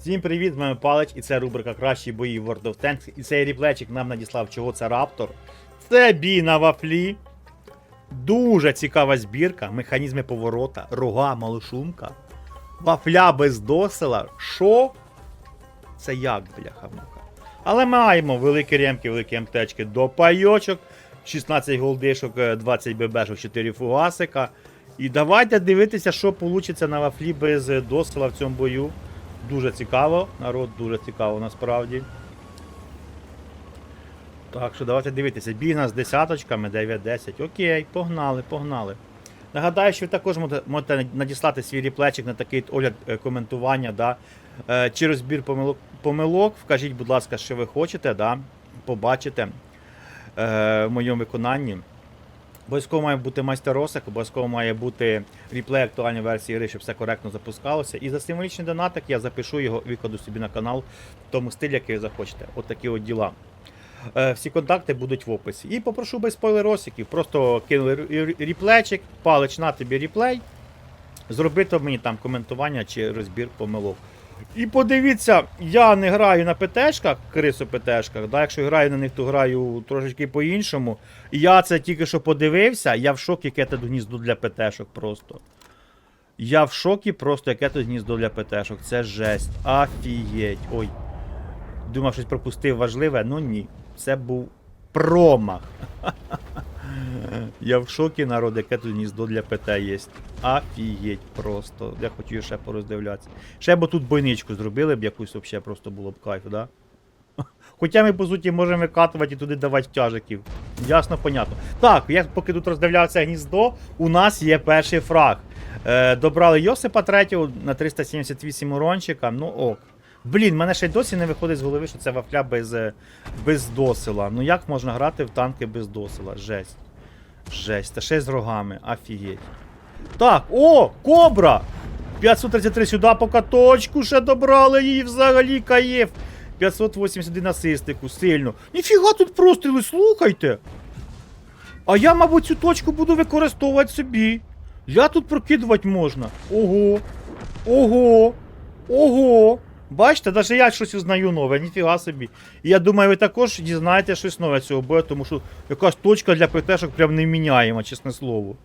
Всім привіт, з вами Палич, і це рубрика Кращі бої в World of Tanks. І цей ріплечик нам надіслав, чого це Раптор. Це бій на вафлі. Дуже цікава збірка, механізми поворота, рога, малошумка. Вафля без досила. Що? Це як, бляха-муха. Але маємо великі ремки, великі МТчки до пайочок, 16 голдишок, е, 20 ББшок, 4 фугасика. І давайте дивитися, що вийде на вафлі без е, досила в цьому бою. Дуже цікаво, народ дуже цікаво насправді. Так що давайте дивитися. У нас з десяточками, 9-10. Окей, погнали, погнали. Нагадаю, що ви також можете- можете надіслати свій ріплечик на такий огляд е, коментування, да, е, чи розбір помилок, помилок. Вкажіть, будь ласка, що ви хочете, да, побачите е, в моєму виконанні. Обов'язково має бути майстер-росик, обов'язково має бути ріплей актуальної версії гри, щоб все коректно запускалося. І за символічний донатик я запишу його, викладу собі на канал в тому стилі, який ви захочете. От такі от діла. Е, всі контакти будуть в описі. І попрошу без спойлеросиків. Просто кинули ріплечик, палич на тобі ріплей. Зробити мені там коментування чи розбір помилок. І подивіться, я не граю на ПТшках, крисо ПТшках, да, якщо граю на них, то граю трошечки по-іншому. Я це тільки що подивився, я в шокі, яке тут гніздо для ПТшок просто. Я в шокі просто, яке тут гніздо для ПТшок. Це жесть. Афієть. Ой. Думав, щось пропустив важливе, ну ні. Це був промах. Я в шокі, народ, яке тут гніздо для ПТ є. Афієть просто. Я хотів ще пороздивлятися. Ще б тут бойничку зробили б якусь взагалі просто було б кайф, да? Хоча ми, по суті, можемо викатувати і туди давати тяжиків. Ясно, понятно. Так, я поки тут роздивлявся гніздо, у нас є перший фраг. Е, добрали Йосипа третього на 378 урончика. Ну ок. Блін, мене ще й досі не виходить з голови, що це вафля без, е, без досила. Ну як можна грати в танки без досила? Жесть. Жесть. Та ще з рогами. Офігеть. Так, о, кобра! 533 сюди по каточку ще добрали її взагалі каєв. 581 асистику, сильно. Ніфіга тут простріли, слухайте. А я, мабуть, цю точку буду використовувати собі. Я тут прокидувати можна. Ого. Ого. Ого. Бачите, навіть я щось узнаю нове, ніфіга собі. І я думаю, ви також дізнаєте щось нове цього бою, тому що якась точка для ПТшок прям невміняєма, чесне слово.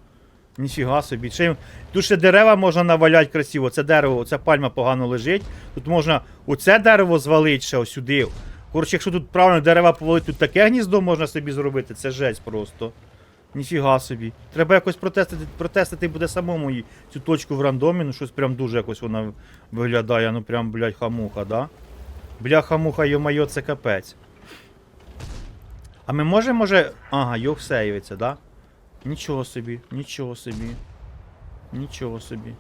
Ніфіга собі. Ще, тут ще дерева можна наваляти красиво. Це дерево, ця пальма погано лежить. Тут можна оце дерево звалити ще ось сюди. Коротше, якщо тут правильно дерева повалити, тут таке гніздо можна собі зробити. Це жесть просто. Ніфіга собі. Треба якось протестити, протестити буде самому її цю точку в рандомі. Ну щось прям дуже якось вона виглядає. Ну прям, блядь, хамуха, да? Бляха-муха, йо-майо, це капець. А ми можемо, може. Ага, йох сейвиться, да? Нічого собі, нічого собі. Нічого собі.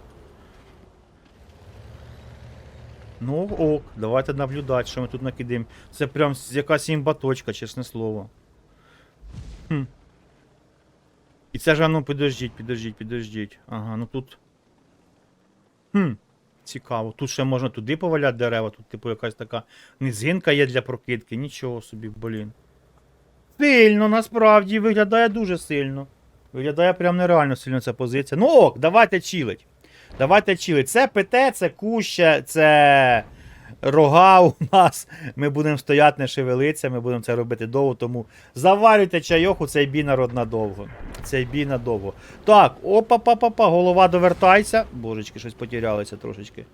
Ну ок, давайте наблюдати, що ми тут накидаємо. Це прям якась імбаточка, чесне слово. Хм. І це ж, а ну підождіть, підождіть, підождіть. Ага, ну тут. Хм. Цікаво. Тут ще можна туди поваляти дерева, тут, типу, якась така низинка є для прокидки. Нічого собі, блін. Сильно, насправді, виглядає дуже сильно. Виглядає прям нереально сильно ця позиція. Ну ок, давайте чилить. Давайте чилить. Це ПТ, це куща, це рога у нас. Ми будемо стояти, не шевелитися, ми будемо це робити довго, тому заварюйте чайоху, цей бій народ надовго. Цей бій надовго. Так, опа-па-па-па, голова довертайся. Божечки, щось потерялося трошечки.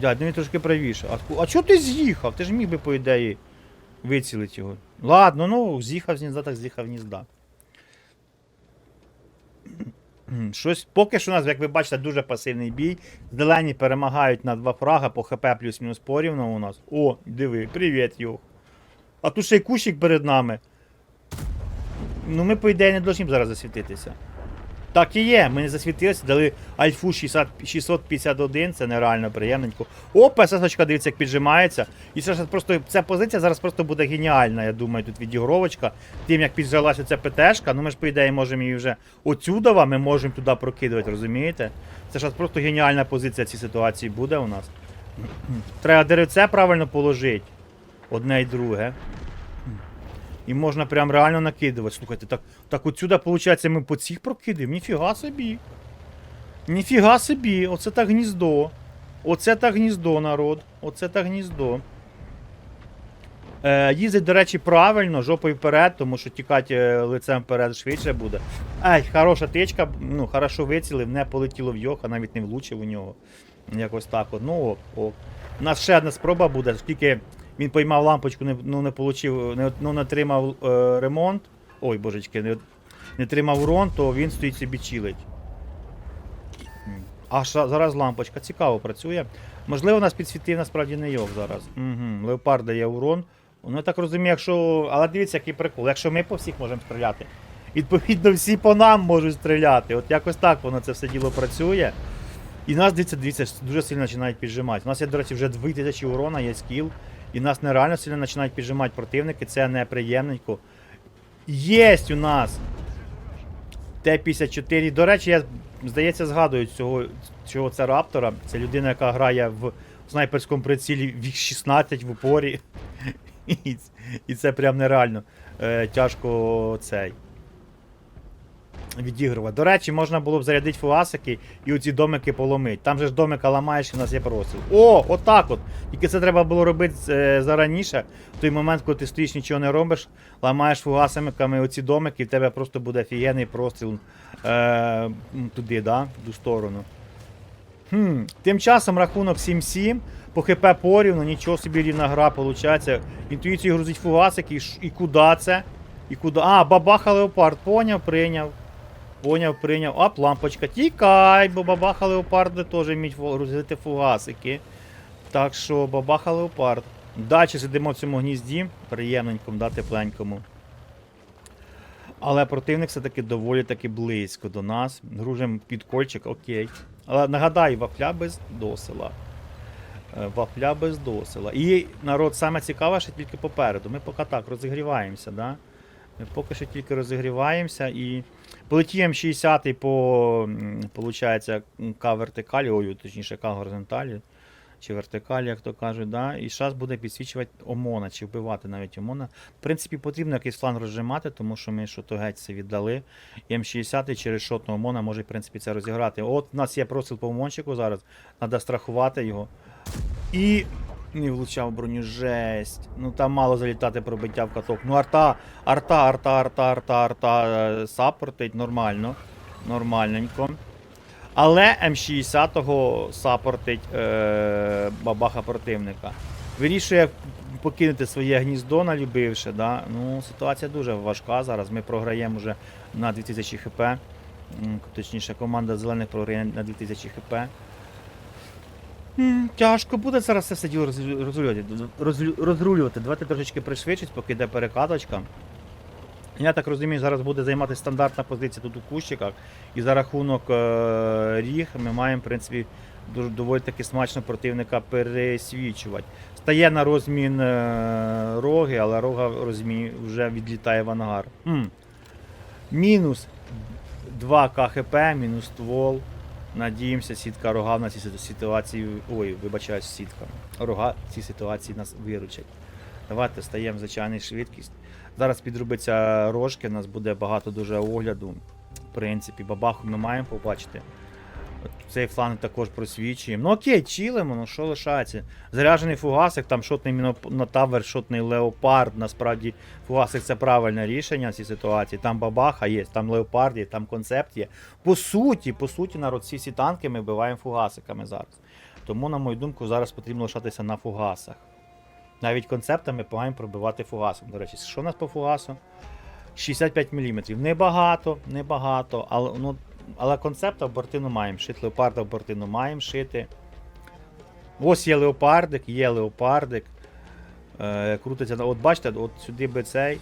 Дядь, ну він трошки правіше. А, а чого ти з'їхав? Ти ж міг би, по ідеї, вицілити його. Ладно, ну, з'їхав з гнізда, так з'їхав з. Щось поки що у нас, як ви бачите, дуже пасивний бій. Зелені перемагають на два фрага по ХП плюс-мінус порівну у нас. О, диви, привіт, йох. А тут ще й кущик перед нами. Ну ми, по ідеї, не повинні зараз засвітитися. Так і є, ми не засвітилися, дали альфу 60, 651, це нереально приємненько. Опа, сесочка, дивіться, як піджимається. І це ж просто ця позиція зараз просто буде геніальна, я думаю, тут відігровочка. Тим, як піджалася ця ПТшка, ну ми ж, по ідеї, можемо її вже отсюдова, ми можемо туди прокидувати, розумієте? Це ж просто геніальна позиція цій ситуації буде у нас. Треба деревце правильно положити. Одне і друге. І можна прям реально накидувати. Слухайте, так, так отсюда, виходить, ми по цих прокидаємо. Ніфіга собі. Ніфіга собі, оце так гніздо. Оце та гніздо, народ. Оце та гніздо. Е, їздить, до речі, правильно, жопою вперед, тому що тікати е, лицем вперед швидше буде. Ай, хороша тичка, ну, хорошо вицілив, не полетіло в йох, а навіть не влучив у нього. Якось так от. Ну ок, ок. У нас ще одна спроба буде, оскільки він поймав лампочку, не, ну, не получив, не, ну, не отримав е, ремонт. Ой, божечки, не, не отримав урон, то він стоїть собі чилить. А ша- зараз лампочка цікаво працює. Можливо, нас підсвітив насправді не йог зараз. Угу. Леопард дає урон. Ну я так розумію, якщо. Але дивіться, який прикол. Якщо ми по всіх можемо стріляти, відповідно, всі по нам можуть стріляти. От якось так воно це все діло працює. І нас, дивіться, дивіться, дуже сильно починають піджимати. У нас є, до речі, вже 2000 урона, є скіл. І нас нереально сильно починають піджимати противники, це неприємненько. Єсть у нас! Т-54. До речі, я, здається, згадую цього, цього це раптора. Це людина, яка грає в снайперському прицілі вік 16 в упорі. І, і це прям нереально е, тяжко цей. Відігрувати. До речі, можна було б зарядити фуасики і оці домики поломити. Там же ж домика ламаєш і у нас є просил. О, отак от! Тільки це треба було робити е, зараніше. В той момент, коли ти стоїш, нічого не робиш, ламаєш фугасиками оці домики, і в тебе просто буде офігенний простріл е, туди, да? в ту сторону. Хм. Тим часом рахунок 7-7. По ХП порівну, нічого собі рівна гра виходить. Інтуїцію грузить фугасики, і, і куди це? І куди? А, бабаха леопард, поняв, прийняв. Поняв, прийняв. Оп, лампочка. Тікай, бо бабаха леопарди теж вміють грузити фугасики. Так що бабаха леопард. Далі сидимо в цьому гнізді, приємненькому, да, тепленькому. Але противник все-таки доволі таки близько до нас. Гружимо під кольчик, окей. Але нагадаю, вафля без досила. Е, Вафля без досила. І народ саме цікаве, що тільки попереду. Ми поки так розігріваємося, да? Ми поки що тільки розігріваємося і полетіємо 60-й по, К вертикалі, ой, точніше, К горизонталі. Чи вертикалі, як то кажуть, да? і зараз буде підсвічувати ОМОНа, чи вбивати навіть ОМОНа. В принципі, потрібно якийсь фланг розжимати, тому що ми що-то геть це віддали. І М60 через шотного ОМОНа може, в принципі, це розіграти. От у нас є просил по ОМОНчику зараз, треба страхувати його. І не влучав броню, жесть. Ну там мало залітати пробиття в каток. Ну арта, арта, арта, арта, арта, арта е, саппортить нормально. Нормальненько. Але М60 саппортить е, бабаха противника. Вирішує покинути своє гніздо, налюбивши. Да? Ну, ситуація дуже важка зараз. Ми програємо вже на 2000 хп. Точніше, команда зелених програє на 2000 хп. Тяжко буде зараз все діло розрулювати. Розрулювати. Давайте трошечки пришвидшить, поки йде перекаточка. Я так розумію, зараз буде займати стандартна позиція тут у кущиках. І за рахунок е- ріг ми маємо, в принципі, доволі таки смачно противника пересвічувати. Стає на розмін е- роги, але рога розмін вже відлітає в ангар. Мінус 2 КХП, мінус ствол. Надіємося, сітка рога в нас ситуації. Ой, вибачаюсь, сітка. Рога в цій ситуації нас виручать. Давайте стаємо звичайну швидкість. Зараз підробиться рожки, у нас буде багато дуже огляду. В принципі, бабаху ми маємо побачити. Цей фланг також просвічуємо. Ну окей, чилимо, ну що лишається. Заряджений фугасик, там шотний мінотавер, шотний леопард. Насправді фугасик це правильне рішення в цій ситуації. Там бабаха є, там леопард є, там концепт є. По суті, по суті, народ, всі ці танки ми вбиваємо фугасиками зараз. Тому, на мою думку, зараз потрібно лишатися на фугасах. Навіть концептами маємо пробивати фугасом. До речі, що у нас по фугасу? 65 мм. Небагато, небагато, але, ну, але концепта в бортину маємо. Шити леопарда в бортину маємо шити. Ось є леопардик, є леопардик. Е, крутиться. От бачите, от сюди би цей.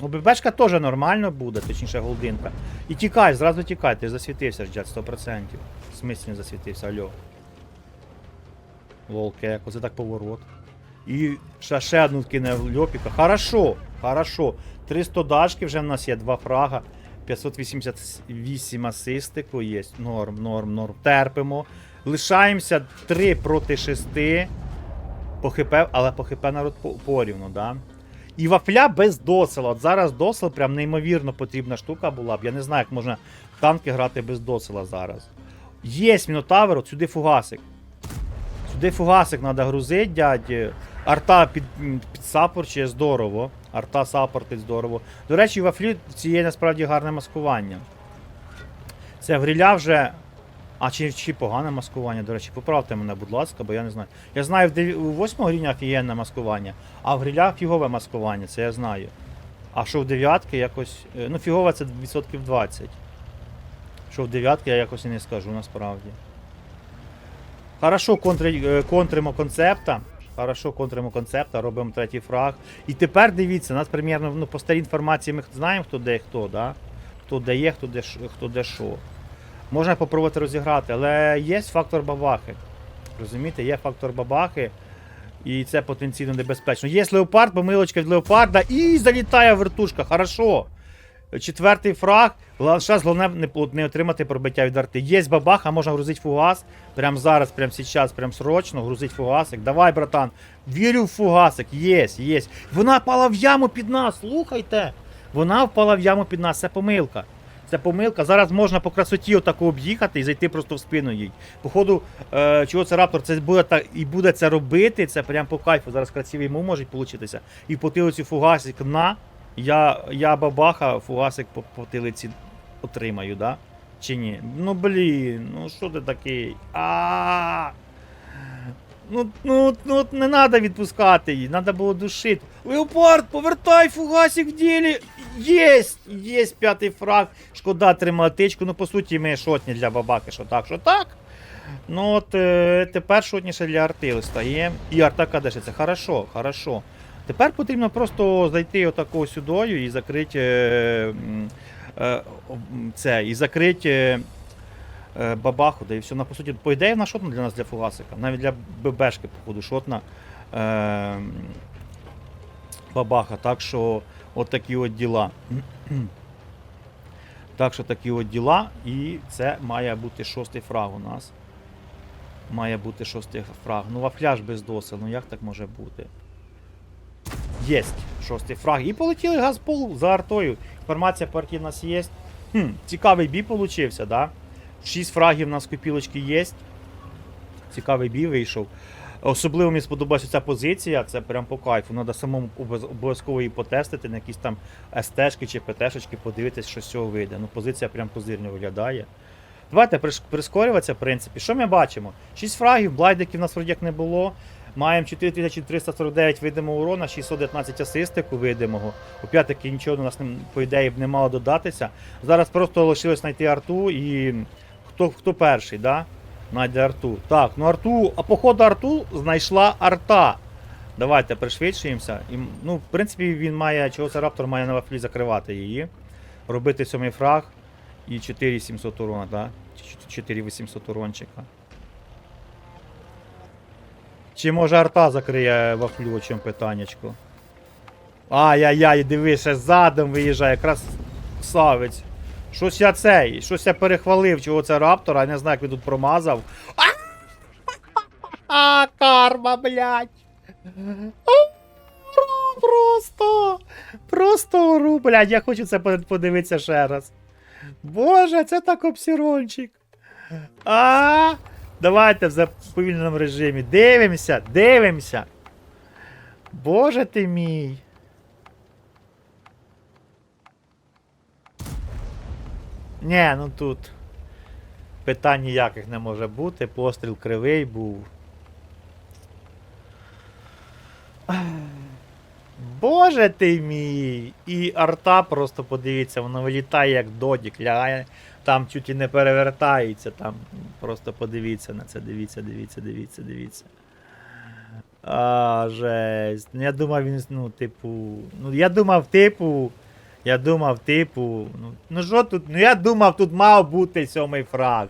Ну, ББшка теж нормально буде, точніше голдинка. І тікай, зразу тікай, ти засвітився ж, Джет, 100%. В смислі засвітився, альо. Лолкек, оце так поворот. І ще, ще одну кине в льопіка. Хорошо, хорошо. 300 дашки вже в нас є, 2 фрага. 588 асистику є. Норм, норм, норм. Терпимо. Лишаємося 3 проти 6. По але по народ порівну, да? І вафля без досила. От зараз досил прям неймовірно потрібна штука була б. Я не знаю, як можна в танки грати без досила зараз. Є Мінотавр, от сюди фугасик. Туди фугасик треба грузити, дядь. Арта під, м, підсапорчує здорово. Арта сапортить здорово. До речі, в Афлі цієї насправді гарне маскування. Це в гриля вже. А чи, чи погане маскування, до речі, поправте мене, будь ласка, бо я не знаю. Я знаю, в деві- у восьмого рівня офігенне маскування, а в гриля фігове маскування, це я знаю. А що в дев'ятки якось. е, Ну, фігове це відсотків 20. Що в дев'ятки я якось і не скажу насправді. Хорошо, е, контримо концепта. Хорошо, контримо концепта, робимо третій фраг. І тепер дивіться, нас примірно ну, по старій інформації ми знаємо, хто де хто, да? хто де є, хто де, хто де що. Можна попробувати розіграти, але є фактор бабахи. Розумієте, є фактор бабахи, і це потенційно небезпечно. Є леопард, помилочка від леопарда і залітає вертушка. Хорошо. Четвертий фраг. Зараз головне не, не отримати пробиття від арти. Є бабаха, можна грузити фугас. Прямо зараз, прямо зараз, прямо срочно, грузить фугасик. Давай, братан. Вірю в фугасик. Єсть, єсть. Вона впала в яму під нас. Слухайте. Вона впала в яму під нас. Це помилка. Це помилка. Зараз можна по красоті отаку об'їхати і зайти просто в спину їй. Походу, е, чого це раптор, це буде так і буде це робити. Це прям по кайфу. Зараз красиві йому можуть получитися. І по тилиці фугасик на. Я, я бабаха, фугасик по, по тилиці отримаю, да? Чи ні? Ну блін, ну що ти такий? А. Ну, ну, ну не треба відпускати її, треба було душити. Леопард, повертай фугасик в ділі. Єсть! Єсть п'ятий фраг. Шкода триматичку. Ну, по суті, ми шотні для бабаки, що так, що так. Ну от е, тепер шотніше для арти стає. І арта кадешиться. Хорошо, хорошо. Тепер потрібно просто зайти отако сюдою і закрити е, е, це, і закрити е, бабаху, да і все. На по суті, по ідеї вона шотна для нас для фугасика. Навіть для ББшки, походу, шотна. Бабаха. Так що от такі от діла. Так що такі от діла, і це має бути шостий фраг у нас. Має бути шостий фраг. Ну, вафляж без доса, ну як так може бути? Єсть шостий фраг. І полетіли газпол за артою. Інформація по арті в нас є. Хм, цікавий бій получився, да? Шість фрагів у нас копілочки є. Цікавий бій вийшов. Особливо мені сподобалася ця позиція, це прям по кайфу. Треба самому обов'язково її потестити на якісь там СТ-шки чи ПТ-шечки, подивитись, що з цього вийде. Ну, позиція прям козирно виглядає. Давайте прискорюватися, в принципі. Що ми бачимо? 6 фрагів, блайдиків у нас вроді як не було. Маємо 4349 видимого урона, 619 асистику видимого. Опять-таки нічого у нас по ідеї б не мало додатися. Зараз просто лишилось знайти арту і хто, хто перший, да? Найде арту. Так, ну арту, а походу арту знайшла арта. Давайте пришвидшуємося. І, ну, в принципі, він має, чого це раптор має на вафлі закривати її. Робити сьомий фраг і 4700 урона, да? 4800 урончика. Чи може арта закриє вафлю, чим питаннячко? Ай-яй-яй, дивись, задом виїжджає, якраз савець. Щось я цей, щось я перехвалив, чого це раптор, а не знаю, як він тут промазав. А, карма, блядь. Просто. Просто ору, блядь, я хочу це подивитися ще раз. Боже, це так обсірончик. А, давайте в заповільненому режимі. Дивимося, дивимося. Боже ти мій. Ні, ну тут питань ніяких не може бути. Постріл кривий був. Боже ти мій! І арта просто подивіться, воно вилітає як додік, лягає, там чуть і не перевертається, там просто подивіться на це, дивіться, дивіться, дивіться, дивіться. А, жесть. Ну я думав, він, ну, типу. Ну я думав, типу. Я думав, типу. Ну, ну що тут? Ну я думав, тут мав бути сьомий фраг.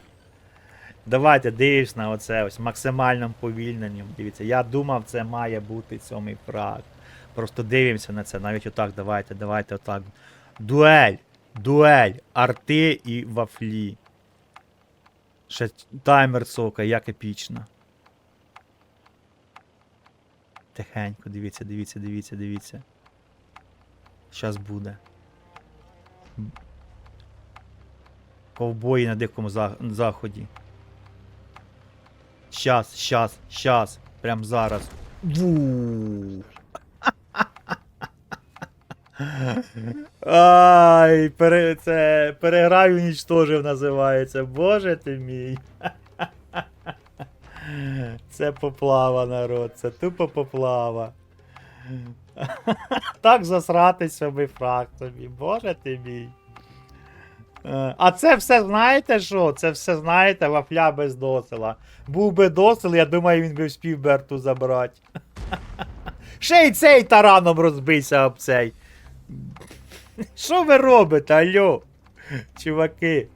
Давайте дивись на оце ось максимальним повільненням. Дивіться, я думав, це має бути сьомий фраг. Просто дивимося на це. Навіть отак, давайте, давайте отак. Дуель. Дуель. Арти і вафлі. Ще таймер сока, як епічно. Тихенько, дивіться, дивіться, дивіться, дивіться. Щас буде. Ковбої на дикому заході. щас, щас, щас. Прям зараз. Ву. Ай, пере, це переграю унічтожив називається. Боже ти мій. Це поплава, народ, це тупо поплава. Так засрати собі фраг тобі, боже ти мій. Е, А це все знаєте що? Це все знаєте, вафля без досила. Був би досил, я думаю, він би вспів Берту забрати. Ще й цей тараном розбийся об цей. Що ви робите, алло? Чуваки.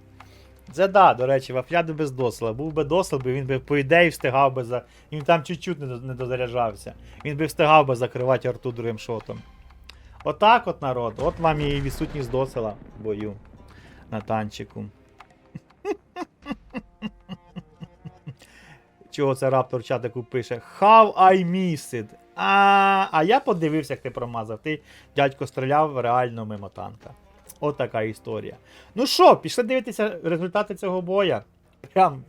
Це да, до речі, вафляду без досила. Був би досил, би він би по ідеї встигав би за. Він там чуть-чуть не, дозаряджався. Він би встигав би закривати арту другим шотом. Отак от народ. От вам і відсутність досила в бою на танчику. Чого це раптор чатику пише? How I missed. А, а я подивився, як ти промазав. Ти, дядько, стріляв реально мимо танка. От така історія. Ну що, пішли дивитися результати цього боя. Прям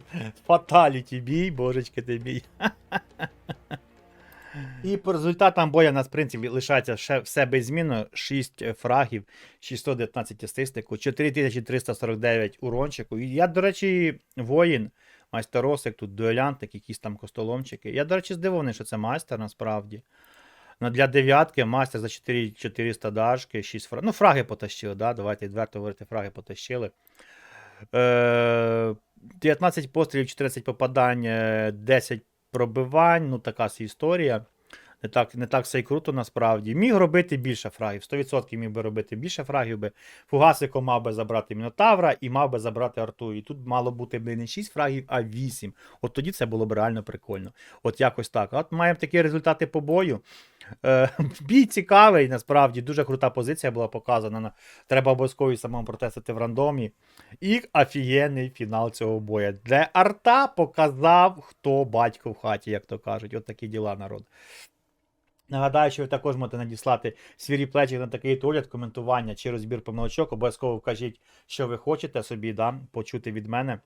фаталіті бій, божечки ти бій. І по результатам боя у нас, в принципі, лишається ще все без зміну. 6 фрагів, 619 статистику, 4349 урончику. І я, до речі, воїн, майстеросик, тут дуелянтик, якісь там костоломчики. Я, до речі, здивований, що це майстер насправді. Ну, для дев'ятки майстер за 400 дашки, 6 фраг. Ну, фраги потащили, да? давайте відверто говорити, фраги потащили. Е, 19 пострілів, 14 попадань, е, 10 пробивань, ну така історія. Не так, не так все й круто насправді. Міг робити більше фрагів. 100% міг би робити більше фрагів. би. Фугасико мав би забрати Мінотавра і мав би забрати арту. І тут мало бути б не 6 фрагів, а 8. От тоді це було б реально прикольно. От якось так. От маємо такі результати по бою. Е, бій цікавий, насправді, дуже крута позиція була показана. Треба обов'язково самому протестити в рандомі. І офігенний фінал цього боя. Де арта показав, хто батько в хаті, як то кажуть. От такі діла, народ. Нагадаю, що ви також можете надіслати свій реплечик на такий огляд, коментування чи розбір помилочок. Обов'язково вкажіть, що ви хочете собі да, почути від мене.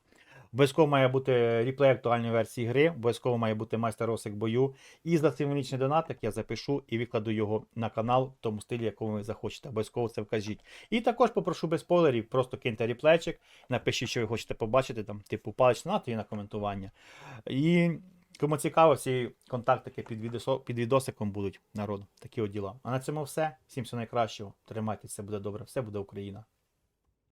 Обов'язково має бути реплей актуальної версії гри, обов'язково має бути майстер росик бою. І за символічний донатик я запишу і викладу його на канал в тому стилі, якому ви захочете. Обов'язково це вкажіть. І також попрошу без спойлерів, просто киньте реплейчик, напишіть, що ви хочете побачити, там, типу палець на на коментування. І кому цікаво, всі контактики під, відео, під відосиком будуть народу. Такі от діла. А на цьому все. Всім всього найкращого. Тримайтеся, буде добре. Все буде Україна.